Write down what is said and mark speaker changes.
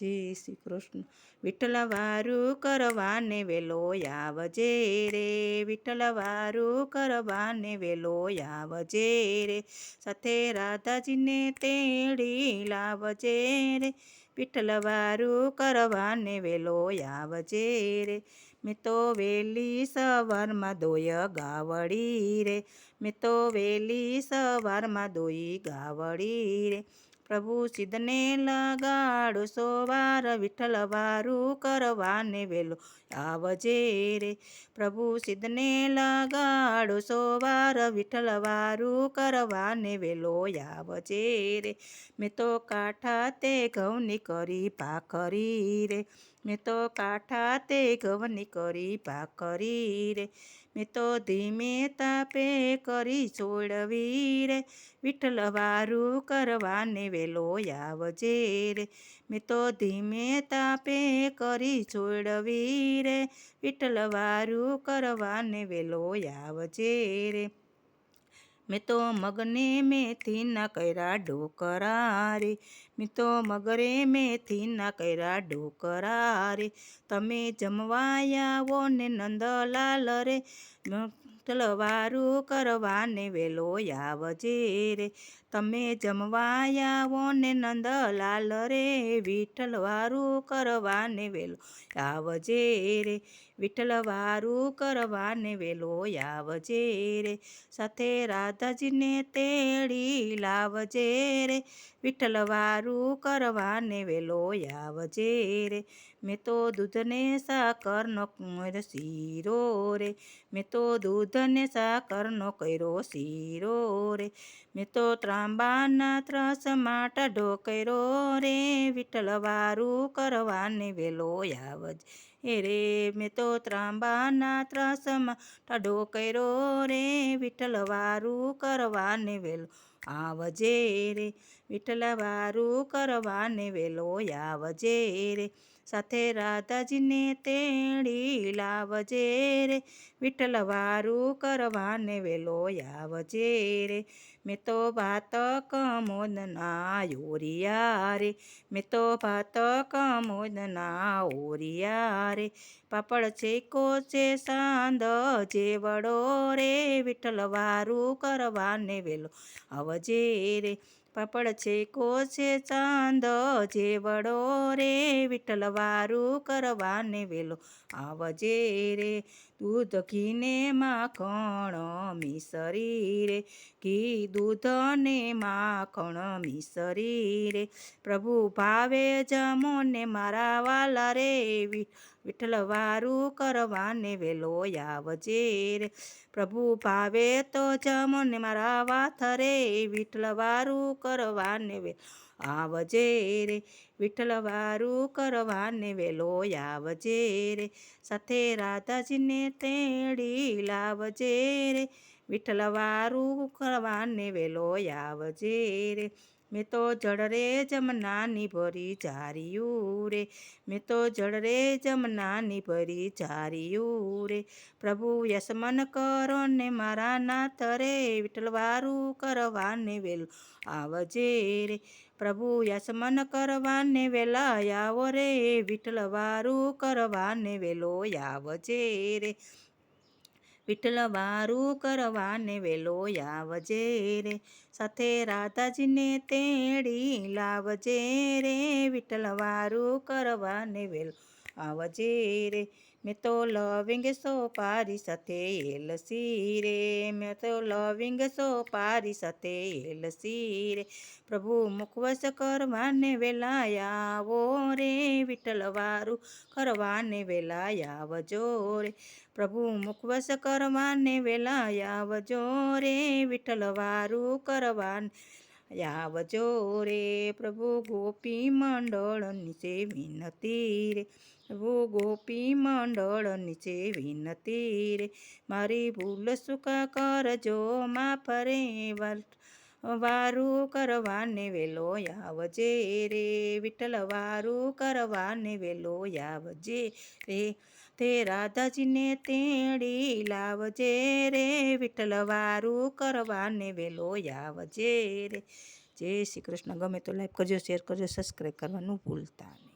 Speaker 1: જય શ્રી કૃષ્ણ. વિઠ્ઠલ વારું કરવાને વેલો આવજે રે. વિઠ્ઠલ વારું કરવાને વેલો આવજે રે. સાથે રાધાજીને તેડી લાવજે રે. વિઠ્ઠલ વારું કરવાને વેલો આવજે રે. મેં તો વેલી સવારમાં દોય ગાવડી રે. મેં તો વેલી સવારમાં દોઈ ગાવડી રે. પ્રભુ સિદ્ધને લગાડો, સોવાર વિઠ્ઠલ વારું કરવાને વેલો. આવજે રે પ્રભુ સિદ્ધને લગાડો, સોવાર વિઠ્ઠલ વારું કરવાને વેલો. આવજે રે મેં તો કાંઠા તે ઘઉંની કરી ભાખરી રે. મેં તો કાંઠા તે ઘવની કરી ભાખરી રે. મેં તો ધીમે તાપે કરી છોડવી રે. વિઠ્ઠલ વારું કરવાને વેલો આવજે રે. મેં તો ધીમે તાપે કરી છોડવી રે. વિઠ્ઠલ વારું કરવાને વેલો આવજે રે. મેં તો મગને મેથીના કર્યા ઢોકરા રે મેં તો મગરે મેથીના કર્યા ઢોકરા રે તમે જમવા આવો ને નંદલાલ રે. તલવારું કરવાને વેલો આવજે રે. તમે જમવા આવો ને નંદલાલ રે વિઠ્ઠલ વારું કરવાને વેલો આવજે રે. વિઠ્ઠલ વારું કરવાને વેલો આવજે રે. સાથે રાધાજીને તેડી લાવજે રે. વિઠ્ઠલ કરવા કરવાને વેલો આવજે રે. મેં તો દૂધને સાકરનો શીરો રે. મેં તો દૂધને સાકરનો કર્યો શીરો રે. મેં તો ત્રાંબાના ત્રસ માટ ઢોકરો રે. વિઠ્ઠલ વારું કરવાને વેલો આવજ. એ રે મેં તો ત્રાંબાના ત્રસમાં ટાઢો કર્યો રે. વિઠ્ઠલ વારું કરવાને વેલો આવજે રે, વિઠ્ઠલ વારું કરવાને વેલો આવજે રે. સાથે રાધાજીને તેડી લાવજે રે, વિઠ્ઠલ વારું કરવાને વેલો આવજે રે. મેં તો ભાત કમોદના ઓરિયા રે, મેં તો ભાત કમોદના ઓરિયા રે. પાપડ ચેકો છે સાંદ જે વડો રે, વિઠ્ઠલ વારું કરવાને વેલો આવજે રે પાપડ છે કોશે ચાંદ, જે વડો રે વિઠ્ઠલ વારું કરવાને વેલો. આવજે રે, દૂધ ઘીને માખણ મિસરી રે. ઘી દૂધ ને માખણ મિસરી રે. પ્રભુ ભાવે જમો ને મારા વાલા રે વિઠ્ઠલ વારું કરવાને વેલો. આવજે રે, પ્રભુ ભાવે તો જમો ને મારા વાથ રે વિઠ્ઠલ વારું કરવાને વે. આવજે રે વિઠ્ઠલ વારું કરવાને વેલો આવજે રે, સાથે રાધાજીને તેડી લાવજે રે. વિઠ્ઠલ વારું કરવાને વેલો આવજે રે. મેં તો જળ રે જમનાની ભરી જારિયું રે. મેં તો જળ રે જમનાની ભરી જારિયું રે. પ્રભુ યશમન કરો ને મારા નાથ રે. વિઠલવારું કરવાને વેલ આવજે રે. પ્રભુ યશમન કરવાને વેલા આવો રે. વિઠલવારું કરવાને વેલો આવજે રે. વિઠ્ઠલ વારું કરવાને વેલો આવજે રે. સાથે રાધાજીને તેડી લાવજે રે. વિઠ્ઠલ વારું કરવાને વેલો આવજે રે. મેં તો લવિંગ સોપારી સાથે એલસી રે મેં તો લવિંગ સોપારી સાથે એલસી રે પ્રભુ મુખવસ કરવાને વેલાયાવો રે વિઠ્ઠલવારું કરવાને વેલાયાવજો રે. પ્રભુ મુખવસ કરવાને વેલાયાવજો રે, વિઠ્ઠલ વારું કરવાને આવજો રે પ્રભુ ગોપી મંડળ નીચે વિનતી રે. પ્રભુ ગોપી મંડળ નીચે વિનતી રે. મારી ભૂલ સુકા કરજો મા ફરે વારું કરવાને વેલો આવજે રે. વિઠ્ઠલ વારું કરવાને વેલો આવજે રે. તે રાધાજીને તેડી લાવજે રે વિઠ્ઠલ વારું કરવાને વેલો આવજે રે. જય શ્રી કૃષ્ણ. ગમે તો લાઈક કરજો શેર કરજો સબસ્ક્રાઈબ કરવાનું ભૂલતા નહીં.